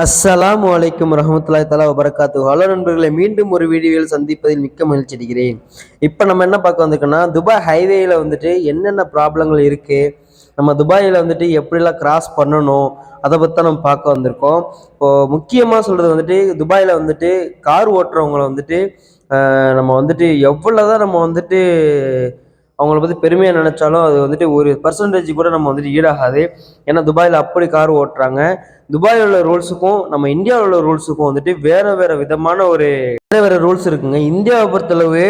அஸ்ஸலாம் வலைக்கம் ரஹமத்துல்லாய் தலா வபரகாத்து ஹலோ நண்பர்களை மீண்டும் ஒரு வீடியோவில் சந்திப்பதில் மிக்க மகிழ்ச்சி அடைகிறேன். இப்போ நம்ம என்ன பார்க்க வந்திருக்கோம்னா துபாய் ஹைவேயில் வந்துட்டு என்னென்ன ப்ராப்ளங்கள் இருக்குது நம்ம துபாயில் வந்துட்டு எப்படிலாம் கிராஸ் பண்ணணும் அதை பற்றி தான் நம்ம பார்க்க வந்திருக்கோம். இப்போது முக்கியமாக சொல்கிறது வந்துட்டு துபாயில் வந்துட்டு கார் ஓட்டுறவங்களை வந்துட்டு நம்ம வந்துட்டு எவ்வளோ தான் நம்ம வந்துட்டு அவங்கள பற்றி பெருமையாக நினச்சாலும் அது வந்துட்டு ஒரு பர்சன்டேஜ் கூட நம்ம வந்துட்டு ஈடாகாது. ஏன்னா துபாயில் அப்படி கார் ஓட்டுறாங்க. துபாயில் உள்ள ரூல்ஸுக்கும் நம்ம இந்தியாவில் உள்ள ரூல்ஸுக்கும் வந்துட்டு வேறு வேறு விதமான ஒரு வேறு வேற ரூல்ஸ் இருக்குங்க. இந்தியாவை பொறுத்தளவு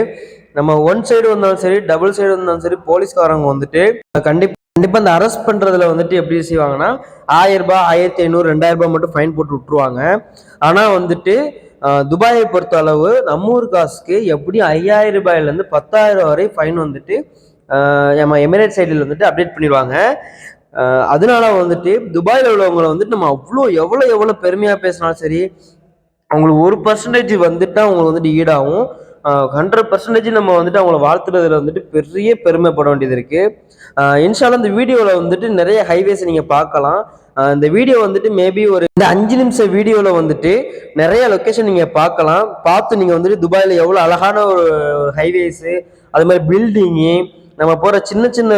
நம்ம ஒன் சைடு வந்தாலும் சரி டபுள் சைடு வந்தாலும் சரி போலீஸ்காரங்க வந்துட்டு கண்டிப்பாக கண்டிப்பாக அந்த அரெஸ்ட் பண்ணுறதுல வந்துட்டு எப்படி செய்வாங்கன்னா ஆயிரம் ரூபாய் ஆயிரத்தி ஐநூறு ரெண்டாயிரம் ரூபாய் மட்டும் ஃபைன் போட்டு விட்டுருவாங்க. ஆனால் வந்துட்டு துபாயை பொறுத்த அளவு நம்ம ஊர் காசுக்கு எப்படி ஐயாயிரம் ரூபாயிலேருந்து பத்தாயிரம் வரை ஃபைன் வந்துட்டு நம்ம எமிரேட் சைடில் வந்துட்டு அப்டேட் பண்ணிடுவாங்க. அதனால வந்துட்டு துபாயில் உள்ளவங்களை வந்துட்டு நம்ம அவ்வளோ எவ்வளோ எவ்வளோ பெருமையாக பேசினாலும் சரி அவங்களுக்கு ஒரு பர்சன்டேஜ் வந்துட்டு அவங்களுக்கு வந்துட்டு ஈடாகும். ஹண்ட்ரட் பர்சன்டேஜ் நம்ம வந்துட்டு அவங்கள வாழ்த்துறதுல வந்துட்டு பெரிய பெருமைப்பட வேண்டியது இருக்கு. ஆஹ் இந்த வீடியோவில் வந்துட்டு நிறைய ஹைவேஸ் நீங்கள் பார்க்கலாம். இந்த வீடியோ வந்துட்டு மேபி ஒரு இந்த அஞ்சு நிமிஷம் வீடியோவில் வந்துட்டு நிறைய லொக்கேஷன் நீங்கள் பார்க்கலாம். பார்த்து நீங்கள் வந்துட்டு துபாயில் எவ்வளோ அழகான ஒரு ஹைவேஸு அது மாதிரி பில்டிங்கு நம்ம போகிற சின்ன சின்ன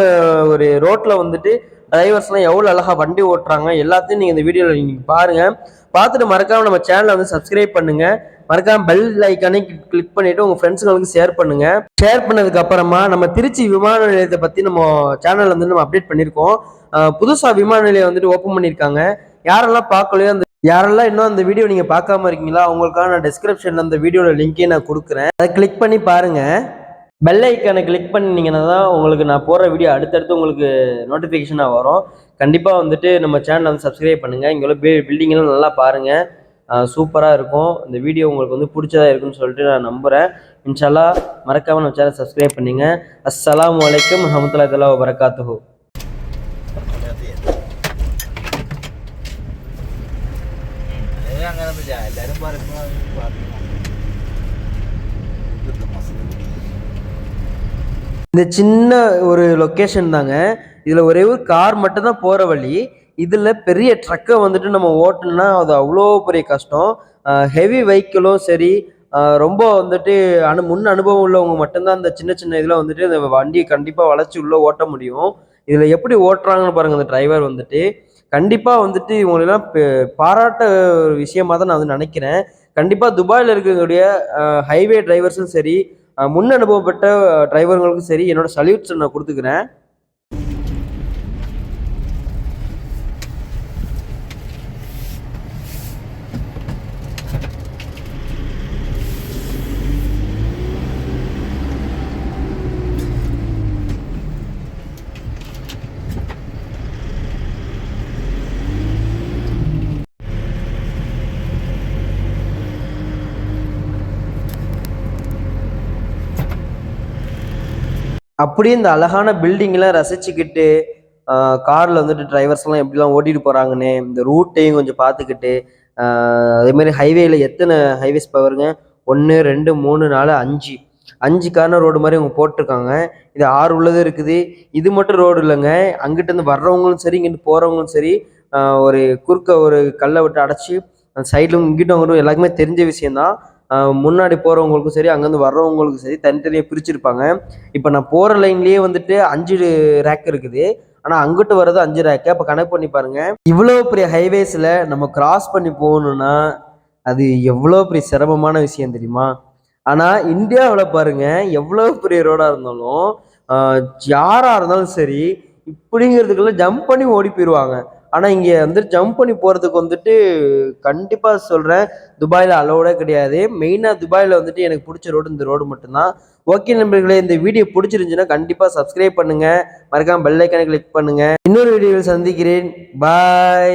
ஒரு ரோட்டில் வந்துட்டு டிரைவர்ஸ்லாம் எவ்வளோ அழகாக வண்டி ஓட்டுறாங்க எல்லாத்தையும் நீங்கள் இந்த வீடியோவில் நீங்கள் பாருங்கள் பார்த்துட்டு மறக்காமல் நம்ம சேனலை வந்து சப்ஸ்கிரைப் பண்ணுங்கள் மறக்காம பெல் ஐக்கானே கிளிக் பண்ணிட்டு உங்கள் ஃப்ரெண்ட்ஸுங்களுக்கு ஷேர் பண்ணுங்க. ஷேர் பண்ணதுக்கு அப்புறமா நம்ம திருச்சி விமான நிலையத்தை பற்றி நம்ம சேனல் வந்து நம்ம அப்டேட் பண்ணியிருக்கோம். புதுசாக விமான நிலையம் வந்துட்டு ஓப்பன் பண்ணியிருக்காங்க. யாரெல்லாம் பார்க்கலையோ அந்த யாரெல்லாம் இன்னும் அந்த வீடியோ நீங்கள் பார்க்காம இருக்கீங்களா அவங்களுக்காக நான் டிஸ்கிரிப்ஷனில் அந்த வீடியோட லிங்க்கே நான் கொடுக்குறேன். அதை கிளிக் பண்ணி பாருங்கள் பெல் ஐக்கானை கிளிக் பண்ணிங்கன்னா தான் உங்களுக்கு நான் போடுற வீடியோ அடுத்தடுத்து உங்களுக்கு நோட்டிஃபிகேஷனாக வரும். கண்டிப்பாக வந்துட்டு நம்ம சேனலை வந்து சப்ஸ்கிரைப் பண்ணுங்கள் இங்கே உள்ள பில்டிங்கெல்லாம் நல்லா பாருங்கள் சூப்பராக இருக்கும் இந்த வீடியோ உங்களுக்கு வந்து பிடிச்சதா இருக்குன்னு சொல்லிட்டு நான் நம்புகிறேன் இன்ஷால்லா மறக்காமல் நம்ம சேனல் சப்ஸ்கிரைப் பண்ணுங்க அஸ்ஸலாமு அலைக்கும் வரஹ்மத்துல்லாஹி தஆலா வபரகாத்துஹு ഇത് അങ്ങനൊന്നുമില്ല എല്ലാരും പറയുമ്പോ இந்த சின்ன ஒரு லொக்கேஷன் தாங்க இதில் ஒரே ஒரு கார் மட்டும் தான் போகிற வழி இதில் பெரிய ட்ரக்கை வந்துட்டு நம்ம ஓட்டணும்னா அது அவ்வளோ பெரிய கஷ்டம். ஹெவி வெஹிக்கிளும் சரி ரொம்ப வந்துட்டு அனு முன் அனுபவம் உள்ளவங்க மட்டும்தான் அந்த சின்ன சின்ன இதில் வந்துட்டு அந்த வண்டியை கண்டிப்பாக வளைச்சி உள்ளே ஓட்ட முடியும். இதில் எப்படி ஓட்டுறாங்கன்னு பாருங்கள் அந்த டிரைவர் வந்துட்டு. கண்டிப்பாக வந்துட்டு இவங்களெல்லாம் பாராட்ட ஒரு விஷயமா தான் நான் வந்து நினைக்கிறேன். கண்டிப்பாக துபாயில் இருக்கக்கூடிய ஹைவே டிரைவர்ஸும் சரி முன் அனுபவப்பட்ட டிரைவர்களுக்கும் சரி என்னோட சல்யூட்ஸ் நான் கொடுத்துக்கிறேன். அப்படியே இந்த அழகான பில்டிங்லாம் ரசிச்சுக்கிட்டு காரில் வந்துட்டு டிரைவர்ஸ்லாம் எப்படிலாம் ஓட்டிட்டு போகிறாங்கன்னு இந்த ரூட்டையும் கொஞ்சம் பார்த்துக்கிட்டு அதேமாதிரி அதே மாதிரி எத்தனை ஹைவேஸ் பாருங்க ஒன்று ரெண்டு மூணு நாலு அஞ்சு. அஞ்சு கார்னர் ரோடு மாதிரி அவங்க போட்டிருக்காங்க. இது ஆறு உள்ளது இருக்குது. இது மட்டும் ரோடு இல்லைங்க. அங்கிட்டேருந்து வர்றவங்களும் சரி இங்கிட்டு போகிறவங்களும் சரி ஒரு குறுக்க ஒரு கல்லை விட்டு அடைச்சி அந்த சைடில் இங்கிட்டும் அங்கிட்டும் எல்லாருக்குமே தெரிஞ்ச விஷயம்தான். முன்னாடி போகிறவங்களுக்கும் சரி அங்கேருந்து வர்றவங்களுக்கும் சரி தனித்தனியாக பிரிச்சிருப்பாங்க. இப்போ நான் போகிற லைன்லேயே வந்துட்டு அஞ்சு ரேக் இருக்குது. ஆனால் அங்கிட்டு வர்றது அஞ்சு ரேக்கு அப்போ கணக்கு பண்ணி பாருங்கள் இவ்வளோ பெரிய ஹைவேஸில் நம்ம கிராஸ் பண்ணி போகணுன்னா அது எவ்வளோ பெரிய சிரமமான விஷயம் தெரியுமா? ஆனால் இந்தியாவில் பாருங்கள் எவ்வளோ பெரிய ரோடாக இருந்தாலும் யாராக இருந்தாலும் சரி இப்படிங்கிறதுக்குள்ள ஜம்ப் பண்ணி ஓடி போயிடுவாங்க ஆனால் இங்கே வந்து ஜம்ப் பண்ணி போகிறதுக்கு வந்துட்டு கண்டிப்பாக சொல்கிறேன் துபாயில் அலோடே கிடையாது. மெயினாக துபாயில் வந்துட்டு எனக்கு பிடிச்ச ரோடு இந்த ரோடு மட்டும்தான். ஓகே நண்பர்களே இந்த வீடியோ பிடிச்சிருந்துச்சுன்னா கண்டிப்பாக சப்ஸ்கிரைப் பண்ணுங்கள் மறக்காமல் பெல் கிளிக் பண்ணுங்கள் இன்னொரு வீடியோவில் சந்திக்கிறேன். பாய்